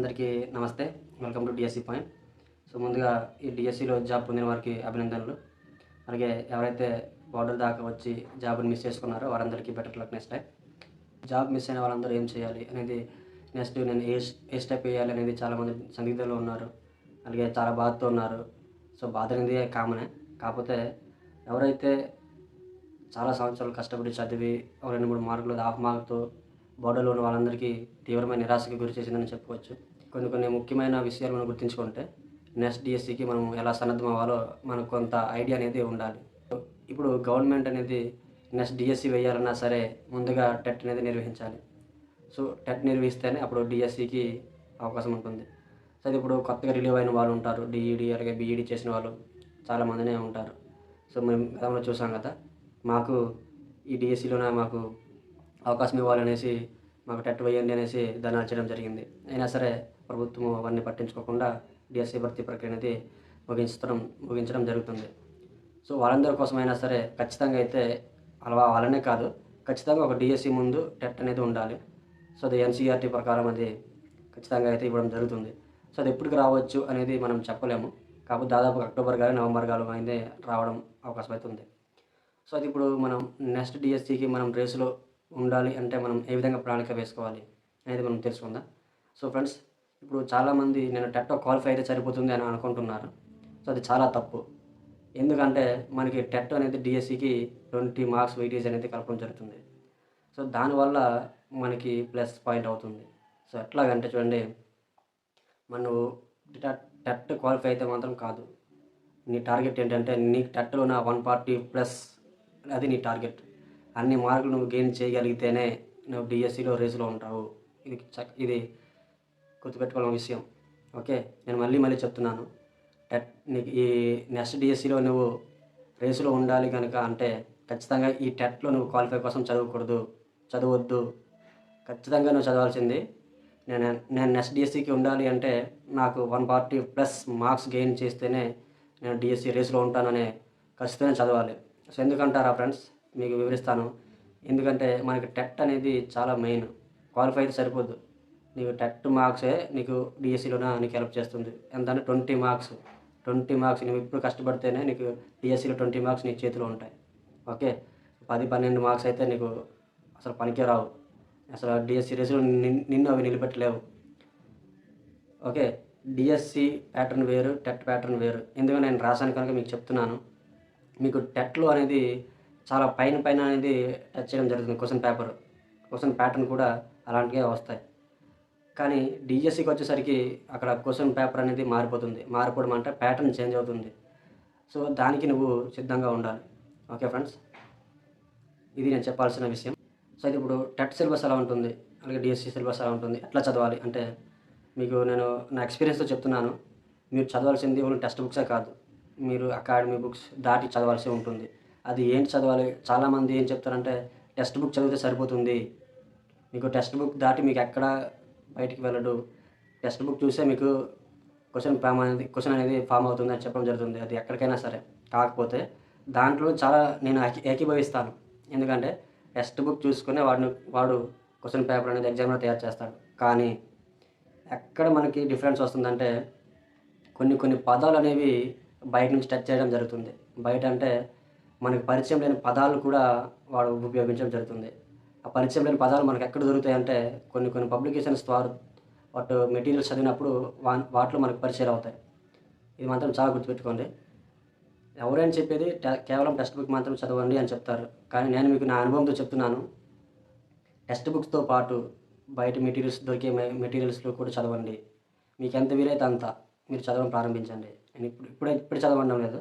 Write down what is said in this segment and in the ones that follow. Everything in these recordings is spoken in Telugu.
అందరికీ నమస్తే. Welcome to DSC point so ముందుగా ఈ డిఎస్సిలో జాబ్ పొందిన వారికి అభినందనలు. అలాగే ఎవరైతే బార్డర్ దాకా వచ్చి జాబ్ని మిస్ చేసుకున్నారో వారందరికీ better luck next time. Job miss అయిన వాళ్ళందరూ ఏం చేయాలి అనేది నెక్స్ట్ నేను ఏ ఏ స్టెప్ వేయాలి అనేది చాలామంది సందిగ్ధంలో ఉన్నారు. అలాగే చాలా బాధతో ఉన్నారు. సో బాధ అనేది కామనే. కాకపోతే ఎవరైతే చాలా సంవత్సరాలు కష్టపడి చదివి ఒక రెండు మూడు మార్కులు హాఫ్ మార్కులతో బోర్డర్లో ఉన్న వాళ్ళందరికీ తీవ్రమైన నిరాశకు గురి చేసిందని చెప్పుకోవచ్చు. కొన్ని కొన్ని ముఖ్యమైన విషయాలు మనం గుర్తుంచుకుంటే నెక్స్ట్ డిఎస్సికి మనం ఎలా సన్నద్ధం అవ్వాలో మనకు కొంత ఐడియా అనేది ఉండాలి. ఇప్పుడు గవర్నమెంట్ అనేది నెక్స్ట్ డిఎస్సి వేయాలన్నా సరే ముందుగా టెట్ అనేది నిర్వహించాలి. సో టెట్ నిర్వహిస్తేనే అప్పుడు డిఎస్సికి అవకాశం ఉంటుంది. సో అది ఇప్పుడు కొత్తగా రిలీవ్ అయిన వాళ్ళు ఉంటారు. డిఈడి అలాగే బీఈడి చేసిన వాళ్ళు చాలామందినే ఉంటారు. సో మేము గతంలో చూసాం కదా మాకు ఈ డిఎస్సిలోనే మాకు అవకాశం ఇవ్వాలనేసి మాకు టెట్ వేయండి అనేసి ధనాలు చేయడం జరిగింది. అయినా సరే ప్రభుత్వం అవన్నీ పట్టించుకోకుండా డిఎస్సి భర్తీ ప్రక్రియ అనేది ముగించడం ముగించడం జరుగుతుంది. సో వాళ్ళందరి కోసమైనా సరే ఖచ్చితంగా అయితే అలా వాళ్ళనే కాదు ఖచ్చితంగా ఒక డిఎస్సి ముందు టెట్ అనేది ఉండాలి. సో అది ఎన్సీఆర్టీ ప్రకారం అది ఖచ్చితంగా అయితే ఇవ్వడం జరుగుతుంది. సో అది ఎప్పటికి రావచ్చు అనేది మనం చెప్పలేము. కాకపోతే దాదాపు అక్టోబర్ కానీ నవంబర్ కాలం అయితే రావడం అవకాశం అయితే ఉంది. సో అది ఇప్పుడు మనం నెక్స్ట్ డిఎస్సికి మనం రేసులో ఉండాలి అంటే మనం ఏ విధంగా ప్రణాళిక వేసుకోవాలి అనేది మనం తెలుసుకుందాం. సో ఫ్రెండ్స్ ఇప్పుడు చాలామంది నేను టెట్టో క్వాలిఫై అయితే సరిపోతుంది అని అనుకుంటున్నారు. సో అది చాలా తప్పు. ఎందుకంటే మనకి టెట్ అనేది డిఎస్సికి ట్వంటీ మార్క్స్ వెయిటేజ్ అనేది కలపడం జరుగుతుంది. సో దానివల్ల మనకి ప్లస్ పాయింట్ అవుతుంది. సో ఎట్లాగంటే చూడండి మనం టెట్ క్వాలిఫై అయితే మాత్రం కాదు. నీ టార్గెట్ ఏంటంటే నీ టెట్లో నా వన్ ఫార్టీ ప్లస్ అది నీ టార్గెట్. అన్ని మార్కులు నువ్వు గెయిన్ చేయగలిగితేనే నువ్వు డిఎస్సిలో రేసులో ఉంటావు. ఇది ఇది గుర్తుపెట్టుకోవాలని విషయం. ఓకే? నేను మళ్ళీ మళ్ళీ చెప్తున్నాను. టెట్ నీకు ఈ నెక్స్ట్ డిఎస్సిలో నువ్వు రేసులో ఉండాలి కనుక అంటే ఖచ్చితంగా ఈ టెట్లో నువ్వు క్వాలిఫై కోసం చదవకూడదు. చదవద్దు. ఖచ్చితంగా నువ్వు చదవాల్సింది నేను నేను నెక్స్ట్ డిఎస్సికి ఉండాలి అంటే నాకు one forty plus marks gain చేస్తేనే నేను డిఎస్సి రేసులో ఉంటాననే ఖచ్చితంగా చదవాలి. సో ఎందుకంటారా ఫ్రెండ్స్ మీకు వివరిస్తాను. ఎందుకంటే మనకి టెట్ అనేది చాలా మెయిన్. క్వాలిఫై అయితే సరిపోద్దు నీకు టెట్ మార్క్సే నీకు డిఎస్సిలోన నీకు హెల్ప్ చేస్తుంది. ఎంత అంటే ట్వంటీ మార్క్స్. ట్వంటీ మార్క్స్ నువ్వు ఇప్పుడు కష్టపడితేనే నీకు డిఎస్సిలో ట్వంటీ మార్క్స్ నీ చేతిలో ఉంటాయి. ఓకే? పది పన్నెండు మార్క్స్ అయితే నీకు అసలు పనికే రావు. అసలు డిఎస్సి రేసులో నిన్ను అవి నిలబెట్టలేవు. ఓకే? డిఎస్సి ప్యాటర్న్ వేరు టెట్ ప్యాటర్న్ వేరు. ఎందుకంటే నేను రాశాను కనుక మీకు చెప్తున్నాను. మీకు టెట్లో అనేది చాలా పైన పైన అనేది టచ్ చేయడం జరుగుతుంది. క్వశ్చన్ పేపర్ క్వశ్చన్ ప్యాటర్న్ కూడా అలాంటివే వస్తాయి. కానీ డిఎస్సికి వచ్చేసరికి అక్కడ క్వశ్చన్ పేపర్ అనేది మారిపోతుంది. మారిపోవడం అంటే ప్యాటర్న్ చేంజ్ అవుతుంది. సో దానికి నువ్వు సిద్ధంగా ఉండాలి. ఓకే ఫ్రెండ్స్ ఇది నేను చెప్పాల్సిన విషయం. సో అయితే ఇప్పుడు టెట్ సిలబస్ ఎలా ఉంటుంది? అలాగే డిఎస్సి సిలబస్ ఎలా ఉంటుంది? ఎట్లా చదవాలి? అంటే మీకు నేను నా ఎక్స్పీరియన్స్తో చెప్తున్నాను. మీరు చదవాల్సింది ఓన్లీ టెక్స్ట్ బుక్సే కాదు. మీరు అకాడమీ బుక్స్ దాటి చదవాల్సి ఉంటుంది. అది ఏంటి చదవాలి? చాలామంది ఏం చెప్తారంటే టెక్స్ట్ బుక్ చదివితే సరిపోతుంది. మీకు టెక్స్ట్ బుక్ దాటి మీకు ఎక్కడ బయటికి వెళ్ళడు. టెక్స్ట్ బుక్ చూసే మీకు క్వశ్చన్ ఫామ్ అనేది క్వశ్చన్ అనేది ఫామ్ అవుతుంది అని చెప్పడం జరుగుతుంది. అది ఎక్కడికైనా సరే. కాకపోతే దాంట్లో చాలా నేను ఏకీభవిస్తాను. ఎందుకంటే టెక్స్ట్ బుక్ చూసుకునే వాడిని వాడు క్వశ్చన్ పేపర్ అనేది ఎగ్జామ్లో తయారు చేస్తాడు. కానీ ఎక్కడ మనకి డిఫరెన్స్ వస్తుందంటే కొన్ని కొన్ని పదాలు అనేవి బయట నుంచి టచ్ చేయడం జరుగుతుంది. బయట అంటే మనకి పరిచయం లేని పదాలు కూడా వాడు ఉపయోగించడం జరుగుతుంది. ఆ పరిచయం లేని పదాలు మనకు ఎక్కడ దొరుకుతాయి అంటే కొన్ని కొన్ని పబ్లికేషన్స్ ద్వారా వాటి మెటీరియల్స్ చదివినప్పుడు వా వాటిలో మనకు పరిచయాలు అవుతాయి. ఇది మాత్రం చాలా గుర్తుపెట్టుకోండి. ఎవరైనా చెప్పేది కేవలం టెక్స్ట్ బుక్ మాత్రం చదవండి అని చెప్తారు. కానీ నేను మీకు నా అనుభవంతో చెప్తున్నాను. టెక్స్ట్ బుక్స్తో పాటు బయట మెటీరియల్స్ దొరికే మెటీరియల్స్లో కూడా చదవండి. మీకు ఎంత వీలైతే అంత మీరు చదవడం ప్రారంభించండి. నేను ఇప్పుడు ఇప్పుడే ఇప్పుడు చదవడం లేదు.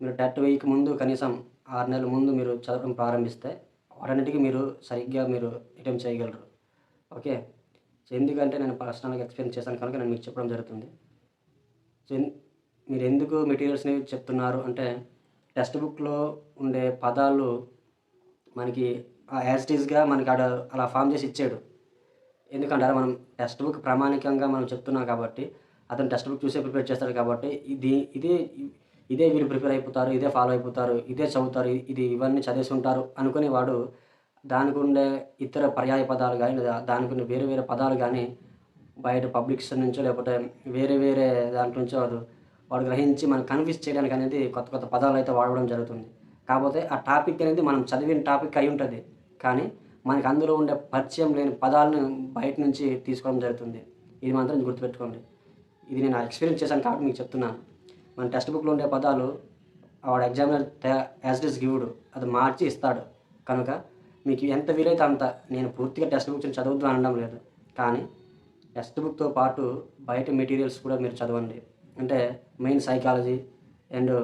మీరు టెట్ వేయక ముందు కనీసం ఆరు నెలల ముందు మీరు చదవడం ప్రారంభిస్తే వాటన్నిటికీ మీరు సరిగ్గా మీరు అటెంప్ట్ చేయగలరు. ఓకే? సో ఎందుకంటే నేను పర్సనల్గా ఎక్స్పీరియన్స్ చేశాను కనుక నేను మీకు చెప్పడం జరుగుతుంది. సో మీరు ఎందుకు మెటీరియల్స్ని చెప్తున్నారు అంటే టెక్స్ట్ బుక్లో ఉండే పదాలు మనకి యాజ్ టీజ్గా మనకి ఆడ అలా ఫామ్ చేసి ఇచ్చాడు. ఎందుకంటారా మనం టెక్స్ట్ బుక్ ప్రామాణికంగా మనం చెప్తున్నాం కాబట్టి అతను టెక్స్ట్ బుక్ చూసే ప్రిపేర్ చేస్తాడు కాబట్టి ఇది ఇదే ఇదే వీరు ప్రిపేర్ అయిపోతారు ఇదే ఫాలో అయిపోతారు ఇదే చదువుతారు ఇది ఇవన్నీ చదివేసి ఉంటారు అనుకుని వాడు దానికి ఉండే ఇతర పర్యాయ పదాలు కానీ లేదా దానికి ఉండే వేరే వేరే పదాలు కానీ బయట పబ్లిక్స్ నుంచో లేకపోతే వేరే వేరే దాంట్లో నుంచో వాడు వాడు గ్రహించి మనం కన్ఫ్యూజ్ చేయడానికి అనేది కొత్త కొత్త పదాలు అయితే వాడడం జరుగుతుంది. కాకపోతే ఆ టాపిక్ అనేది మనం చదివిన టాపిక్ అయి ఉంటుంది. కానీ మనకి అందులో ఉండే పరిచయం లేని పదాలను బయట నుంచి తీసుకోవడం జరుగుతుంది. ఇది మాత్రం గుర్తుపెట్టుకోండి. ఇది నేను ఎక్స్పీరియన్స్ చేశాను కాబట్టి మీకు చెప్తున్నాను. మన టెక్స్ట్ బుక్లో ఉండే పదాలు ఆవిడ ఎగ్జామినర్ యాజ్ ఇట్ గివ్డ్ అది మార్చి ఇస్తాడు. కనుక మీకు ఎంత వీలైతే అంత నేను పూర్తిగా టెక్స్ట్ బుక్స్ చదవద్దు అనడం లేదు. కానీ టెక్స్ట్ బుక్తో పాటు బయట మెటీరియల్స్ కూడా మీరు చదవండి. అంటే మెయిన్ సైకాలజీ అండ్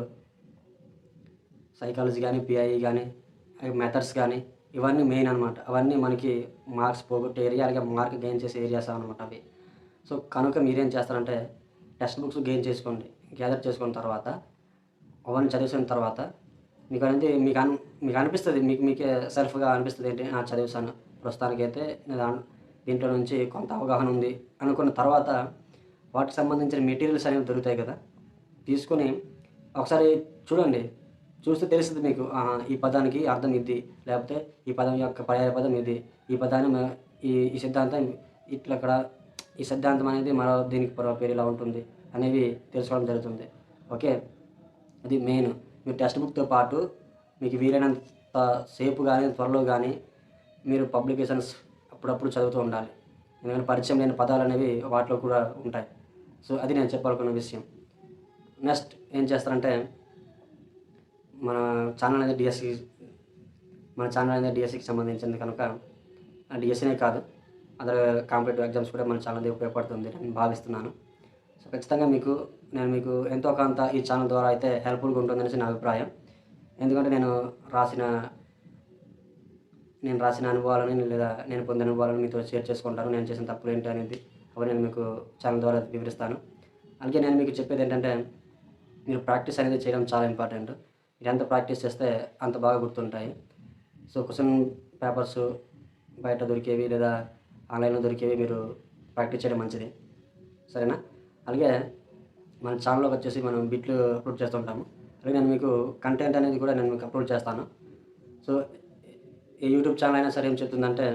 సైకాలజీ కానీ పిఐ కానీ మెథడ్స్ కానీ ఇవన్నీ మెయిన్ అనమాట అవన్నీ మనకి మార్క్స్ పోగొట్టే ఏరియా అలాగే మార్క్ గెయిన్ చేసే ఏరియాస్ అనమాట అవి. సో కనుక మీరేం చేస్తారంటే టెక్స్ట్ బుక్స్ గెయిన్ చేసుకోండి. గ్యాదర్ చేసుకున్న తర్వాత అవన్నీ చదివేసిన తర్వాత మీకు అనేది మీకు అన్ మీకు అనిపిస్తుంది మీకు మీకే సెల్ఫ్గా అనిపిస్తుంది ఏంటి? నా చదివేశాను ప్రస్తుతానికైతే నేను దీంట్లో నుంచి కొంత అవగాహన ఉంది. అనుకున్న తర్వాత వాటికి సంబంధించిన మెటీరియల్స్ అనేవి దొరుకుతాయి కదా? తీసుకొని ఒకసారి చూడండి. చూస్తే తెలుస్తుంది మీకు. ఈ పదానికి అర్థం ఇది. లేకపోతే ఈ పదం యొక్క పర్యాయ పదం ఇది. ఈ పదాన్ని ఈ ఈ సిద్ధాంతం ఇట్లా ఇక్కడ ఈ సిద్ధాంతం అనేది మరో దీనికి పేరు ఇలా ఉంటుంది. అనేవి తెలుసుకోవడం జరుగుతుంది. ఓకే? ఇది మెయిన్. మీరు టెక్స్ట్ బుక్తో పాటు మీకు వీలైనంత సేపు కానీ త్వరలో కానీ మీరు పబ్లికేషన్స్ అప్పుడప్పుడు చదువుతూ ఉండాలి. ఎందుకంటే పరిచయం లేని పదాలు అనేవి వాటిలో కూడా ఉంటాయి. సో అది నేను చెప్పాలనుకున్న విషయం. నెక్స్ట్ ఏం చేస్తారంటే మన ఛానల్ అనేది డిఎస్సి మన ఛానల్ అనేది డిఎస్సికి సంబంధించింది కనుక డిఎస్సీనే కాదు అదర్ కాంపిటేటివ్ ఎగ్జామ్స్ కూడా మన ఛానల్ ఉపయోగపడుతుంది నేను భావిస్తున్నాను. సో ఖచ్చితంగా మీకు నేను మీకు ఎంతో కొంత ఈ ఛానల్ ద్వారా అయితే హెల్ప్ఫుల్గా ఉంటుందనేసి నా అభిప్రాయం. ఎందుకంటే నేను రాసిన నేను రాసిన అనుభవాలని లేదా నేను పొందిన అనుభవాలను మీతో షేర్ చేసుకుంటాను. నేను చేసిన తప్పులు ఏంటి అనేది అవి నేను మీకు ఛానల్ ద్వారా వివరిస్తాను. అలాగే నేను మీకు చెప్పేది ఏంటంటే మీరు ప్రాక్టీస్ అనేది చేయడం చాలా ఇంపార్టెంట్. మీరు ఎంత ప్రాక్టీస్ చేస్తే అంత బాగా గుర్తుంటాయి. సో క్వశ్చన్ పేపర్స్ బయట దొరికేవి లేదా ఆన్లైన్లో దొరికేవి మీరు ప్రాక్టీస్ చేయడం మంచిది. సరేనా? అలాగే మన ఛానల్లోకి వచ్చేసి మనం బిట్లు అప్లోడ్ చేస్తుంటాము. అలాగే నేను మీకు కంటెంట్ అనేది కూడా నేను మీకు అప్లోడ్ చేస్తాను. సో ఏ యూట్యూబ్ ఛానల్ అయినా సరే ఏం చెప్తుందంటే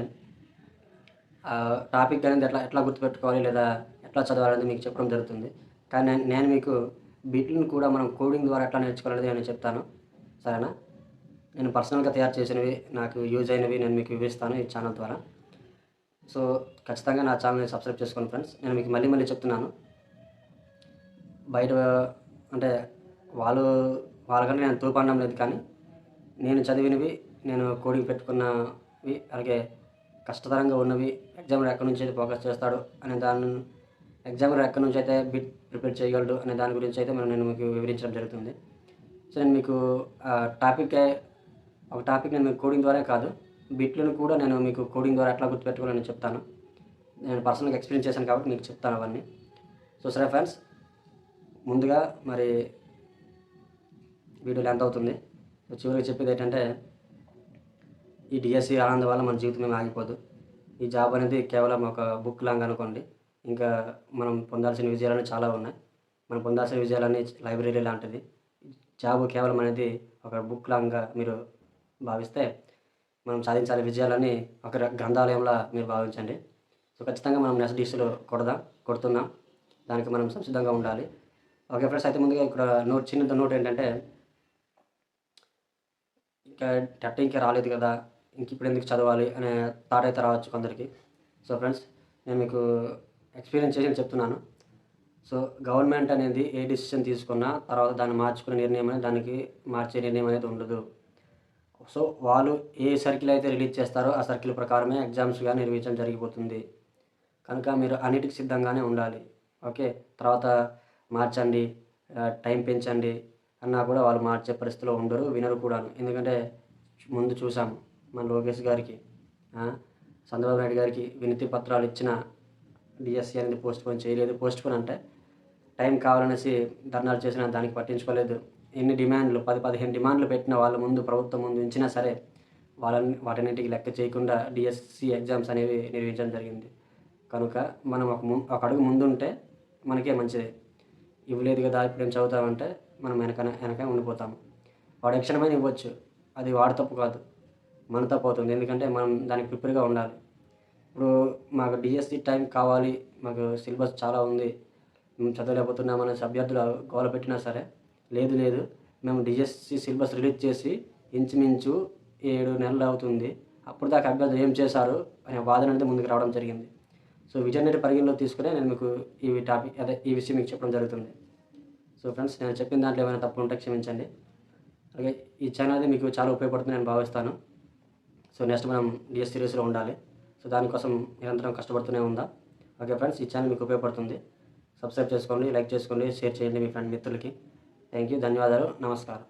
టాపిక్ అనేది ఎట్లా ఎట్లా గుర్తుపెట్టుకోవాలి లేదా ఎట్లా చదవాలనేది మీకు చెప్పడం జరుగుతుంది. కానీ నేను నేను మీకు బిట్లను కూడా మనం కోడింగ్ ద్వారా ఎట్లా నేర్చుకోవాలనేది నేను చెప్తాను. సరేనా? నేను పర్సనల్గా తయారు చేసినవి నాకు యూజ్ అయినవి నేను మీకు వివరిస్తాను ఈ ఛానల్ ద్వారా. సో ఖచ్చితంగా నా ఛానల్ని సబ్స్క్రైబ్ చేసుకోండి ఫ్రెండ్స్ నేను మీకు మళ్ళీ మళ్ళీ చెప్తున్నాను. బయట అంటే వాళ్ళు వాళ్ళకంటే నేను తూపనడం లేదు కానీ నేను చదివినవి నేను కోడింగ్ పెట్టుకున్నవి అలాగే కష్టతరంగా ఉన్నవి ఎగ్జామ్ ఎక్కడి నుంచి అయితే ఫోకస్ చేస్తాడు అనే దాని ఎగ్జామ్ ఎక్కడి నుంచి అయితే బిట్ ప్రిపేర్ చేయగలడు అనే దాని గురించి అయితే మనం నేను మీకు వివరించడం జరుగుతుంది. సో నేను మీకు టాపిక్ ఒక టాపిక్ నేను మీకు కోడింగ్ ద్వారా కాదు బిట్లను కూడా నేను మీకు కోడింగ్ ద్వారా ఎట్లా గుర్తుపెట్టుకోవాలని చెప్తాను. నేను పర్సనల్గా ఎక్స్పీరియన్స్ చేశాను కాబట్టి మీకు చెప్తాను అవన్నీ. సో సరే ఫ్రెండ్స్ ముందుగా మరి వీడియో లెంత్ అవుతుంది. చివరికి చెప్పేది ఏంటంటే ఈ డిఎస్సి ఆనందం వల్ల మన జీవితం ఏమి ఆగిపోదు. ఈ జాబ్ అనేది కేవలం ఒక బుక్ లాగా అనుకోండి. ఇంకా మనం పొందాల్సిన విజయాలు చాలా ఉన్నాయి. మనం పొందాల్సిన విజయాలన్నీ లైబ్రరీ లాంటిది. జాబ్ కేవలం అనేది ఒక బుక్ లాగా మీరు భావిస్తే మనం సాధించాలి విజయాలని ఒక గ్రంథాలయంలా మీరు భావించండి. సో ఖచ్చితంగా మనం నెక్స్ట్ డిస్లో కొడదాం కొడుతున్నాం. దానికి మనం సంసిద్ధంగా ఉండాలి. ఓకే ఫ్రెండ్స్ అయితే ముందుగా ఇక్కడ నోట్ చిన్న నోట్ ఏంటంటే ఇంకా టెట్ ఇంకా రాలేదు కదా ఇంక ఇప్పుడు ఎందుకు చదవాలి అనే థాట్ అయితే రావచ్చు కొందరికి. సో ఫ్రెండ్స్ నేను మీకు ఎక్స్పీరియన్స్ చేసి చెప్తున్నాను. సో గవర్నమెంట్ అనేది ఏ డిసిషన్ తీసుకున్నా తర్వాత దాన్ని మార్చుకునే నిర్ణయం అనేది దానికి మార్చే నిర్ణయం అనేది ఉండదు. సో వాళ్ళు ఏ సర్కిల్ అయితే రిలీజ్ చేస్తారో ఆ సర్కిల్ ప్రకారమే ఎగ్జామ్స్గా నిర్వహించడం జరిగిపోతుంది. కనుక మీరు అన్నిటికి సిద్ధంగానే ఉండాలి. ఓకే తర్వాత మార్చండి టైం పెంచండి అన్నా కూడా వాళ్ళు మార్చే పరిస్థితిలో ఉండరు వినరు కూడాను. ఎందుకంటే ముందు చూసాం మన లోకేష్ గారికి చంద్రబాబు నాయుడు గారికి వినతి పత్రాలు ఇచ్చిన డిఎస్సి అనేది పోస్ట్ పోన్ చేయలేదు. పోస్ట్ పోన్ అంటే టైం కావాలనేసి ధర్నాలు చేసినా దానికి పట్టించుకోలేదు. ఎన్ని డిమాండ్లు పది పదిహేను డిమాండ్లు పెట్టిన వాళ్ళ ముందు ప్రభుత్వం ముందు ఉంచినా సరే వాళ్ళని వాటన్నిటికి లెక్క చేయకుండా డిఎస్సి ఎగ్జామ్స్ అనేవి నిర్వహించడం జరిగింది. కనుక మనం ఒక ము ఒక అడుగు ముందుంటే మనకే మంచిది. ఇవ్వలేదు కదా ఇప్పుడు ఏం చదువుతామంటే మనం వెనక వెనక ఉండిపోతాము. వాడు ఏ ఇవ్వచ్చు. అది వాడి తప్పు కాదు. మన తప్పు అవుతుంది. ఎందుకంటే మనం దానికి ప్రిపేర్గా ఉండాలి. ఇప్పుడు మాకు డిఎస్సి టైం కావాలి. మాకు సిలబస్ చాలా ఉంది. మేము చదవలేకపోతున్నామని అభ్యర్థులు గోల పెట్టినా సరే లేదు లేదు. మేము డిఎస్సి సిలబస్ రిలీజ్ చేసి ఇంచుమించు ఏడు నెలలు అవుతుంది. అప్పుడు దాకా అభ్యర్థులు ఏం చేశారు అనే వాదన అనేది ముందుకు రావడం జరిగింది. సో విజయాన్ని పరిగణలో తీసుకునే నేను మీకు ఈ టాపిక్ అదే ఈ విషయం మీకు చెప్పడం జరుగుతుంది. సో ఫ్రెండ్స్ నేను చెప్పిన దాంట్లో ఏమైనా తప్పు ఉంటే క్షమించండి. అలాగే ఈ ఛానల్ అనేది మీకు చాలా ఉపయోగపడుతుంది నేను భావిస్తాను. సో నెక్స్ట్ మనం డిఎస్ సిరీస్లో ఉండాలి. సో దానికోసం నిరంతరం కష్టపడుతూనే ఉందా? ఓకే ఫ్రెండ్స్ ఈ ఛానల్ మీకు ఉపయోగపడుతుంది. సబ్స్క్రైబ్ చేసుకోండి లైక్ చేసుకోండి షేర్ చేయండి మీ ఫ్రెండ్ మిత్రులకి. థ్యాంక్ యూ ధన్యవాదాలు నమస్కారం.